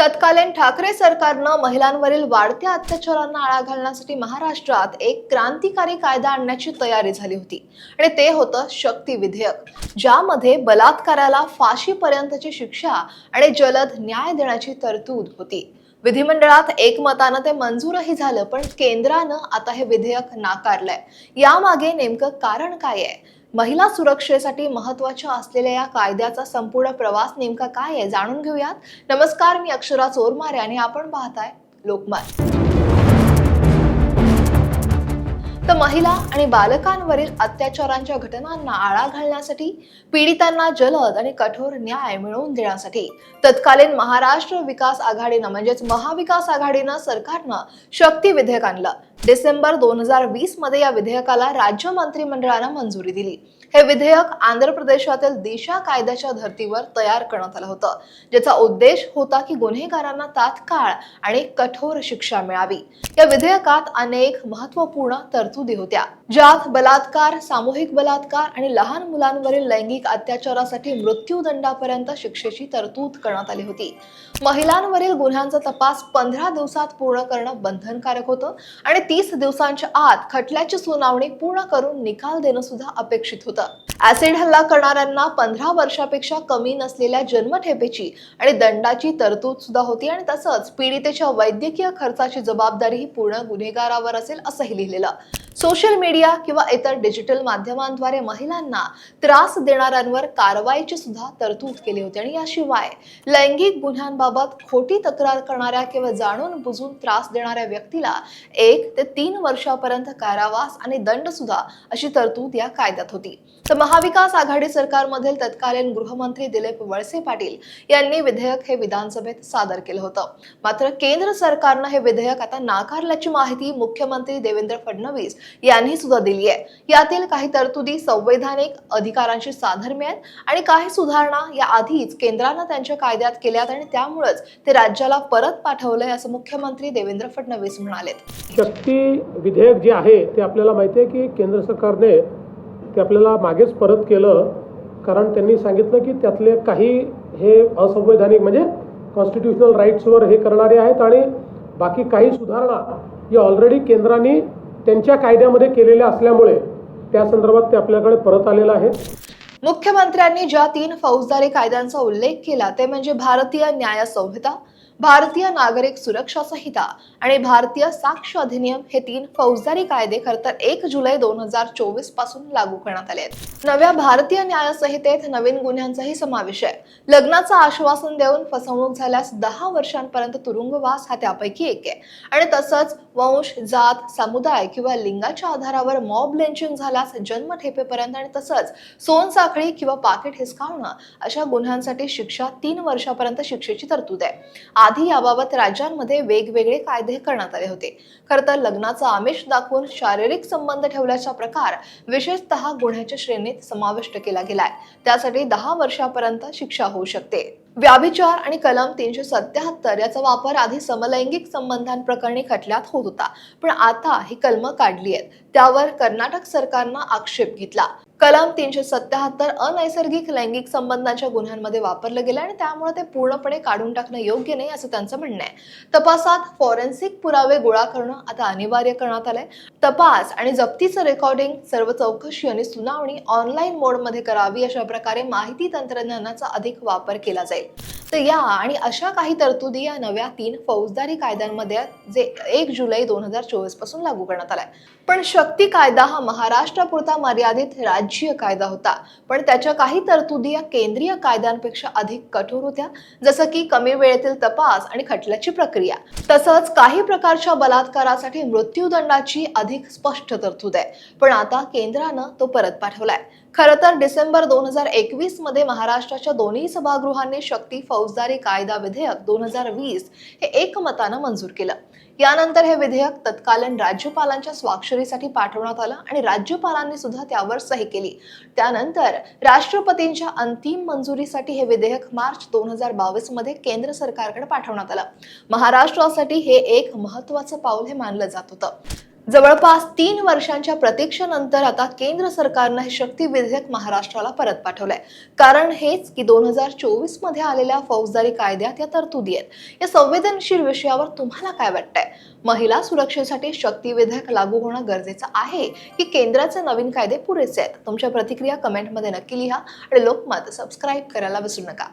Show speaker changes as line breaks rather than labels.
तत्कालीन ठाकरे सरकारनं महिलांवरील वाढत्या अत्याचारांना आळा घालण्यासाठी महाराष्ट्रात एक क्रांतिकारी कायदा आणण्याची तयारी झाली होती. आणि ते होतं शक्ती विधेयक ज्यामध्ये बलात्काराला फाशीपर्यंतची शिक्षा आणि जलद न्याय देण्याची तरतूद होती. विधिमंडळात एकमतानं ते मंजूरही झालं पण केंद्रानं आता हे विधेयक नाकारलंय. यामागे नेमकं कारण काय आहे? महिला सुरक्षेसाठी महत्त्वाच्या असलेल्या या कायद्याचा संपूर्ण प्रवास नेमका काय आहे जाणून घेऊयात. नमस्कार मी अक्षरा चोरमारे आणि आपण पाहताय लोकमत तर महिला आणि बालकांवरील अत्याचारांच्या घटनांना आळा घालण्यासाठी पीडितांना जलद आणि कठोर न्याय मिळवून देण्यासाठी. तत्कालीन महाराष्ट्र विकास आघाडीनं म्हणजेच महाविकास आघाडीनं सरकारनं शक्ती विधेयक आणलं. डिसेंबर दोन हजार वीसमध्ये या विधेयकाला राज्य मंत्रिमंडळानं मंजुरी दिली. हे विधेयक आंध्र प्रदेशातील दिशा कायद्याच्या धर्तीवर तयार करण्यात आलं होतं ज्याचा उद्देश होता की गुन्हेगारांना तात्काळ आणि कठोर शिक्षा मिळावी. या विधेयकात अनेक महत्त्वपूर्ण तरतुदी होत्या ज्यात बलात्कार सामूहिक बलात्कार आणि लहान मुलांवरील लैंगिक अत्याचारासाठी मृत्यूदंडापर्यंत शिक्षेची तरतूद करण्यात आली होती. महिलांवरील गुन्ह्यांचा तपास पंधरा दिवसात पूर्ण करणं बंधनकारक होतं आणि तीस दिवसांच्या आत खटल्याची सुनावणी पूर्ण करून निकाल देणं सुद्धा अपेक्षित होतं. ऍसिड हल्ला करणाऱ्यांना पंधरा वर्षापेक्षा कमी नसलेल्या जन्मठेपेची आणि दंडाची तरतूद सुद्धा होती आणि तसंच पीडितेच्या वैद्यकीय खर्चाची जबाबदारी ही पूर्ण गुन्हेगारावर असेल असंही लिहिलेलं. सोशल मीडिया किंवा इतर डिजिटल माध्यमांद्वारे महिलांना त्रास देणाऱ्यांवर कारवाईची सुद्धा तरतूद केली होती आणि याशिवाय लैंगिक गुन्ह्यांबाबत खोटी तक्रार करणाऱ्या किंवा जाणून बुजून त्रास देणाऱ्या व्यक्तीला एक ते तीन वर्षापर्यंत कारावास आणि दंड सुद्धा अशी तरतूद या कायद्यात होती. तर महाविकास आघाडी सरकारमधील तत्कालीन गृहमंत्री दिलीप वळसे पाटील यांनी विधेयक हे विधानसभेत सादर केलं होतं. मात्र केंद्र सरकारनं हे विधेयक आता नाकारल्याची माहिती मुख्यमंत्री देवेंद्र फडणवीस यांनी सुद्धा दिली आहे. यातील काही तरतुदी संवैधानिक अधिकारांशी साधर्म्य आहेत आणि काही सुधारणा या आधीच केंद्रानं त्यांच्या कायद्यात केल्यात आणि त्यामुळेच ते राज्याला परत पाठवलंय असं मुख्यमंत्री देवेंद्र फडणवीस म्हणाले
शक्ती विधेयक जे आहे ते आपल्याला माहिती आहे की केंद्र सरकारने ते आपल्याला मागेच परत केलं कारण त्यांनी सांगितलं की त्यातले काही हे असंवैधानिक म्हणजे कॉन्स्टिट्युशनल राईट्सवर हे करणारे आहेत आणि बाकी काही सुधारणा या ऑलरेडी केंद्राने त्यांच्या कायद्यामध्ये केलेल्या असल्यामुळे त्या संदर्भात ते आपल्याकडे परत आलेलं आहे.
मुख्यमंत्र्यांनी ज्या तीन फौजदारी कायद्यांचा उल्लेख केला ते म्हणजे भारतीय न्याय संहिता भारतीय नागरिक सुरक्षा संहिता आणि भारतीय साक्ष अधिनियम हे तीन फौजदारी कायदे खरं तर एक जुलै दोन हजार चोवीसपासून लागू करण्यात आले आहेत. नव्या भारतीय न्याय संहितेत नवीन गुन्ह्यांचाही समावेश आहे. लग्नाचं आश्वासन देऊन फसवणूक झाल्यास दहा वर्षांपर्यंत तुरुंगवास हा त्यापैकी एक आहे. आणि तसंच वंश जात समुदाय किंवा लिंगाच्या आधारावर मॉब लेंचिंग झाल्यास जन्मठेपेपर्यंत आणि तसंच सोनसाखळी किंवा पाकिट हिसकावणं अशा गुन्ह्यांसाठी शिक्षा तीन वर्षापर्यंत शिक्षेची तरतूद आहे. आधी याबाबत राज्यांमध्ये वेगवेगळे कायदे करण्यात आले होते. खरं तर लग्नाचं आमिष दाखवून शारीरिक संबंध ठेवल्याचा प्रकार विशेषतः गुन्ह्याच्या श्रेणीत समाविष्ट केला गेलाय. त्यासाठी दहा वर्षापर्यंत शिक्षा होऊ शकते. व्याभिचार आणि कलम तीनशे सत्याहत्तर याचा वापर आधी समलैंगिक संबंधांप्रकरणी खटल्यात होत होता. पण आता ही कलमं काढली आहेत. त्यावर कर्नाटक सरकारनं आक्षेप घेतला. कलम तीनशे सत्याहत्तर अनैसर्गिक लैंगिक संबंधांच्या गुन्ह्यांमध्ये वापरलं गेलं आणि त्यामुळे ते पूर्णपणे काढून टाकणं योग्य नाही असं त्यांचं म्हणणं आहे. तपासात फॉरेन्सिक पुरावे गोळा करणं आता अनिवार्य करण्यात आलंय. तपास आणि जप्तीचं रेकॉर्डिंग सर्व चौकशी आणि सुनावणी ऑनलाईन मोडमध्ये करावी अशा प्रकारे माहिती तंत्रज्ञानाचा अधिक वापर केला जाईल. तर या आणि अशा काही तरतुदी या नव्या तीन फौजदारी कायद्यांमध्ये जे एक जुलै दोन हजार चोवीसपासून लागू करण्यात आलाय. पण शक्ती कायदा हा महाराष्ट्रापुरता मर्यादित राज्य कायदा होता. पण त्याच्या काही तरतुदी या केंद्रीय कायद्यांपेक्षा अधिक कठोर होत्या. जसं की कमी वेळेतील तपास आणि खटल्याची प्रक्रिया. तसंच काही प्रकारच्या बलात्कारासाठी मृत्यूदंडाची अधिक स्पष्ट तरतूद आहे. पण आता केंद्रानं तो परत पाठवलाय. खरं तर डिसेंबर दोन हजार एकवीसमध्ये महाराष्ट्राच्या दोन्ही सभागृहांनी शक्ती फौजदारी कायदा विधेयक दोन हजार वीस हे एकमतानं मंजूर केलं. यानंतर हे विधेयक तत्कालीन राज्यपालांच्या स्वाक्षरीसाठी पाठवण्यात आलं आणि राज्यपालांनी सुद्धा त्यावर सही केली. त्यानंतर राष्ट्रपतींच्या अंतिम मंजुरीसाठी हे विधेयक मार्च दोन हजार बावीसमध्ये केंद्र सरकारकडे पाठवण्यात आलं. महाराष्ट्रासाठी हे एक महत्वाचं पाऊल हे मानलं जात होतं. जवळपास तीन वर्षांच्या प्रतीक्षेनंतर आता केंद्र सरकारनं हे शक्ती विधेयक महाराष्ट्राला परत पाठवलंय. कारण हेच की दोन हजार चोवीसमध्ये आलेल्या फौजदारी कायद्यात या तरतुदी आहेत. या संवेदनशील विषयावर तुम्हाला काय वाटतंय? महिला सुरक्षेसाठी शक्ती विधेयक लागू होणं गरजेचं आहे की केंद्राचे नवीन कायदे पुरेसे आहेत? तुमच्या प्रतिक्रिया कमेंटमध्ये नक्की लिहा आणि लोकमत सबस्क्राईब करायला विसरू नका.